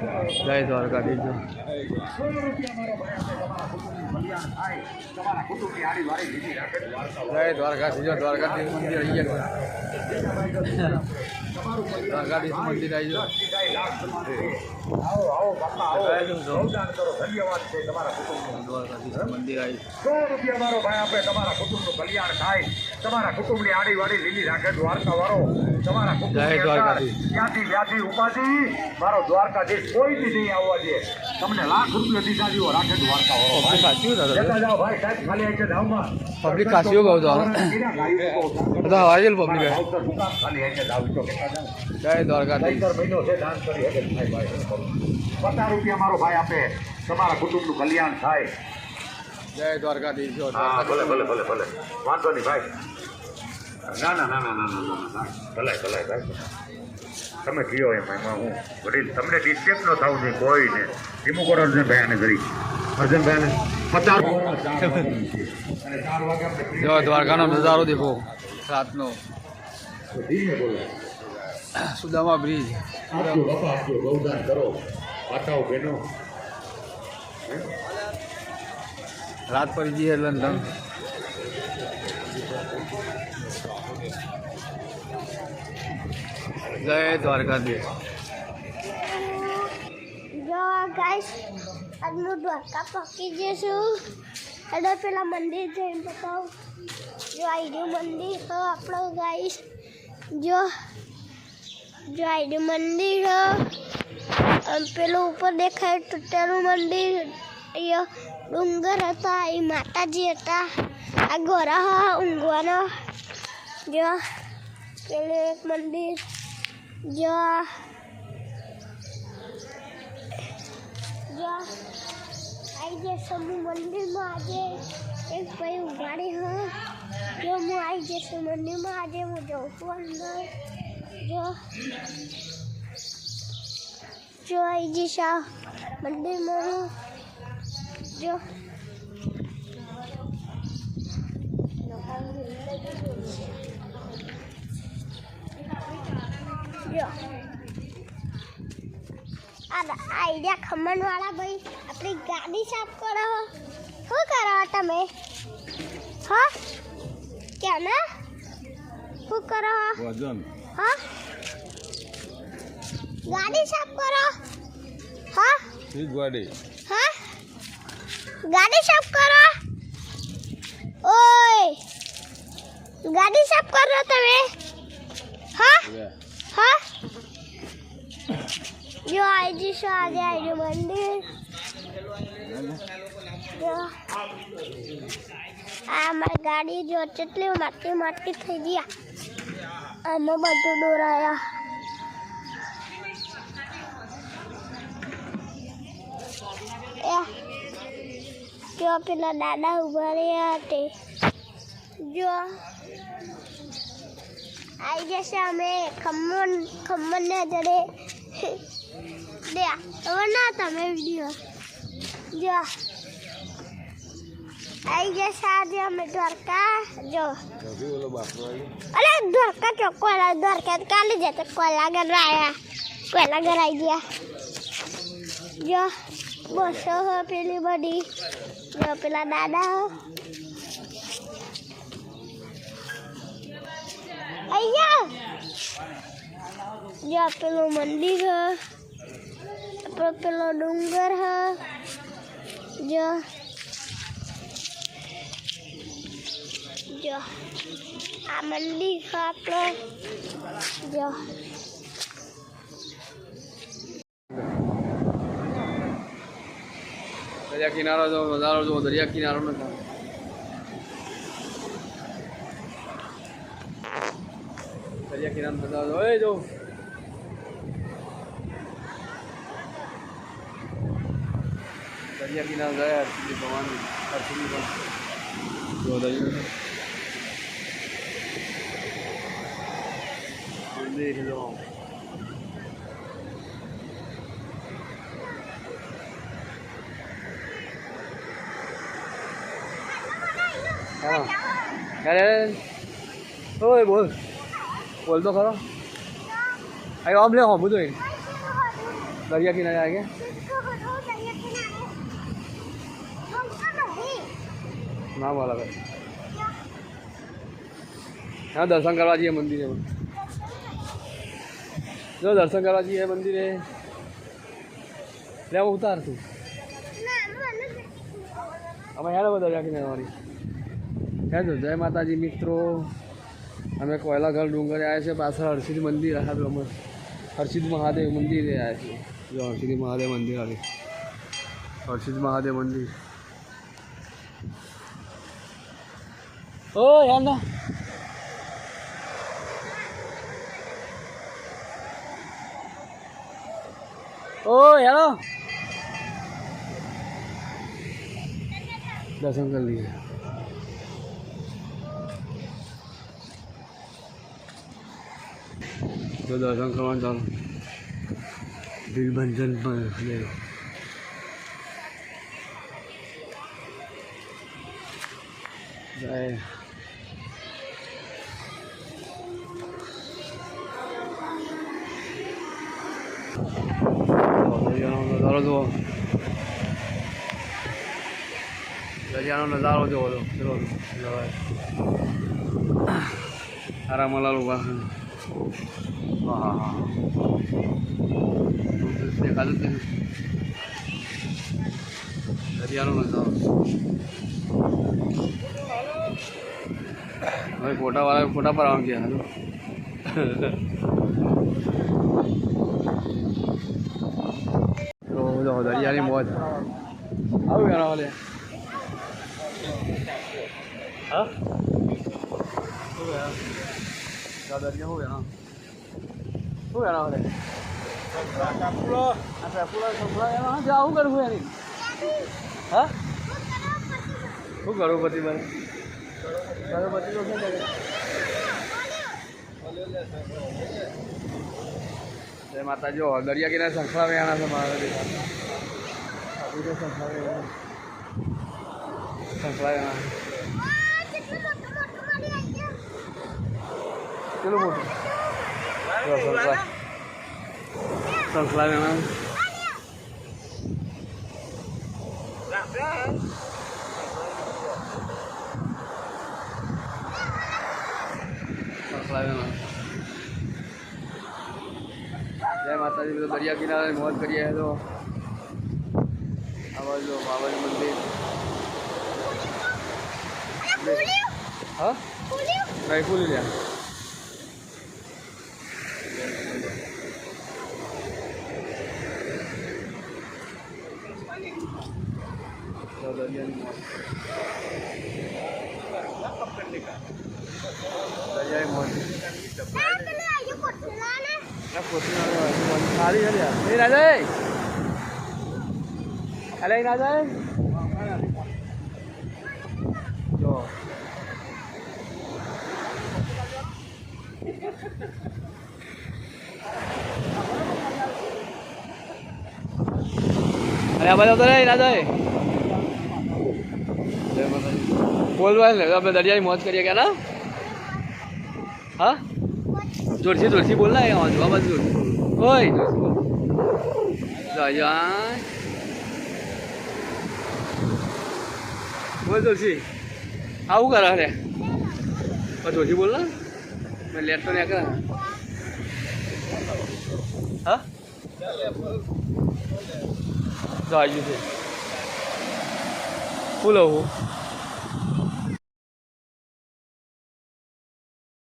જય દ્વારકા દીજો જય દ્વારકા દીજો દ્વારકા મંદિર અહીંયા દ્વારકાધીશ મંદિર આવી દ્વારકાધીશ મંદિર આવી સો રૂપિયા મારો ભાઈ આપણે તમારા કુટુંબનું કલ્યાણ થાય તમારા કુટુંબની આડી વાડી લીલી રાખે દ્વારકા વાળો તમારા. જ્યાંથી વ્યાધી ઉપાધિ મારો દ્વારકાધીશ. કોઈથી નહીં આવવા દે તમને લાખ રૂપિયા દીધા જેવો રાખે દ્વારકા વાળો જાઓ ભાઈ સાહેબ ખાલી આવી જાવમાં ધામમાં પબ્લિક કાશીઓ બધા પબ્લિક ખાલી આવી જાઓ જય દ્વારકાધીશ. પચાસ રૂપિયા મારો ભાઈ આપે તમારા કુટુંબનું કલ્યાણ થાય. જય દ્વારકાધીશ ભલે ભલે ભલે ભલે. વાંધો નહીં ભાઈ. ના ના ના ના ના ના ના ભલે ભલે ભાઈ. તમે કયો એમ એમાં હું વડીલ. તમને ડિસ્ટર્બ ન થવું જોઈએ કોઈને ધીમું કરો અર્જુનભાઈ આને કરી અર્જુનભાઈ આને પચાસ. દ્વારકાનો નજારો દેખો. રાતનો. ધીમે બોલો. સુદામા બ્રિજ. બાપા કરો. બહેનો રાત પડી જઈએ લંડન જય દ્વારકાધીશ. જો ગાઈસ આજનું દ્વારકા પકી જઈશું. અને પેલા મંદિર જઈને બતાવું. જો આવી ગયું મંદિર તો આપણો ગાઈસ જો જો આઈડ્યું મંદિર પેલું ઉપર દેખાય તૂટેલું મંદિર. એ ડુંગર હતા, એ માતાજી હતા. આ ગોરા હ ઊંઘવાનો. જો પેલું એક મંદિર. જો આ જો આવી મંદિરમાં આજે એક ભાઈ ઉગાડી હ. આવી જશે મંદિરમાં આજે હું જઉં છું અંદર. જો. જો આવી જઈશ આ મંદિરમાં હું જો. જો આઈડિયા ખમણ વાળા ભાઈ, આપણી ગાડી સાફ કરો શું કરો તમે? હા? કેમ ના? શું કરો हाँ? गाड़ी साफ़ करो। हाँ? ठीक गाड़ी। हाँ? गाड़ी साफ़ करो। ओए! गाड़ी साफ़ कर रहे तुम्हें हाँ हाँ? जो आई जी शो आ गया जो મંદિર આ મારી ગાડી જો ચટલી માટી માટી થઈ ગયા આમાં બધું દોરાયા. જો પેલા દાદા ઊભા રહ્યા તે. જો. આવી જશે અમે ખમણ, ખમણના જડે દે હવે ના તમે વીડિયો. જો. આવી જશે આજે અમે દ્વારકા જો અરે દ્વારકા ચોખ્ખો દ્વારકા તો કાલે જતા કોલા ઘર આવ્યા કોલા ઘર આવી ગયા જો બસો હો પેલી બધી જો પેલા દાદા હો અહીંયા જો પેલું મંદિર હ આપણો પેલો ડુંગર હ જો જો. આ મલ્લી આપણો જો. દરિયા કિનારો જો નજારો જો, દરિયા કિનારો નો દરિયા કિનારો નજારો જો. એ જો. દરિયા કિનારો જાય đi hello à. Đây. Đây buồn. Buồn tôi không Anh ôm lên hỏi bố tuổi Đây kia kia này này kia Nào bỏ là vậy. Nào, đợt sang gara gì mình đi rồi જો દર્શન કરવા જઈએ મંદિરે લેવો ઉતાર તું. અમે hello બધા કિનારે વાળી હેલો જય માતાજી મિત્રો. અમે કોયલાઘર ડુંગરે આવ્યા છે પાછળ હરસિદ્ધ મંદિર આવ્યું અમે હરસિદ્ધ મહાદેવ મંદિરે આવ્યા છીએ. જો હરસિદ્ધ મહાદેવ મંદિર આવે. હરસિદ્ધ મહાદેવ મંદિર. ઓ યાર ઓ હેલો. દર્શન કરી લીધે તો દર્શન કરવાનું ચાલો. દિલભંજન પણ લે. જય. નજારો જુઓ દરિયાનો નજારો જુઓ તો ચલો સારા મલાલ ઊભા હા હા હા દરિયાનો નજારો. હવે ફોટા વાળા ફોટા પર આવવા ગયા હાલો તો જો દરિયાની મોજ આવું યાર ઓલે હા શું યાર દરિયા શું યાર શું યાર ઓલે અચ્છા પૂરા પૂરા યાર હા આવું કરવું યાર હા શું કરું પછી મારે ગણપતિ નો શું કરે જય માતા જો દરિયા કિનારે શંખલા વેણા વેણા શંખલા વેણા કેટલું મોટું વેણા શંખલા વેણા જય માતાજી, બધું દરિયા કિનારે મોજ કરીએ. તો આ બાજુ બાબાજી મંદિર. હા? નહીં દરિયાની મોજ દરિયાની મોજ ના પોતી ખાલી છે લ્યા. એ ના જાય અલે ના જાય જો અરે આ બધા તો નહીં ના જાય જય માતાજી બોલવા ને આપણે દરિયાની મોજ કરીએ કે ના હા જોરથી જોરથી બોલ ના આવા જો આ બાજુ જોરથી બોલ ઓય જોરથી બોલ જય જય બોલ જોરથી આવું કરે રે જોરથી બોલ ને. મેં લેટ તો નહીં કરે હા? જો આવ્યું છે. બોલો આવું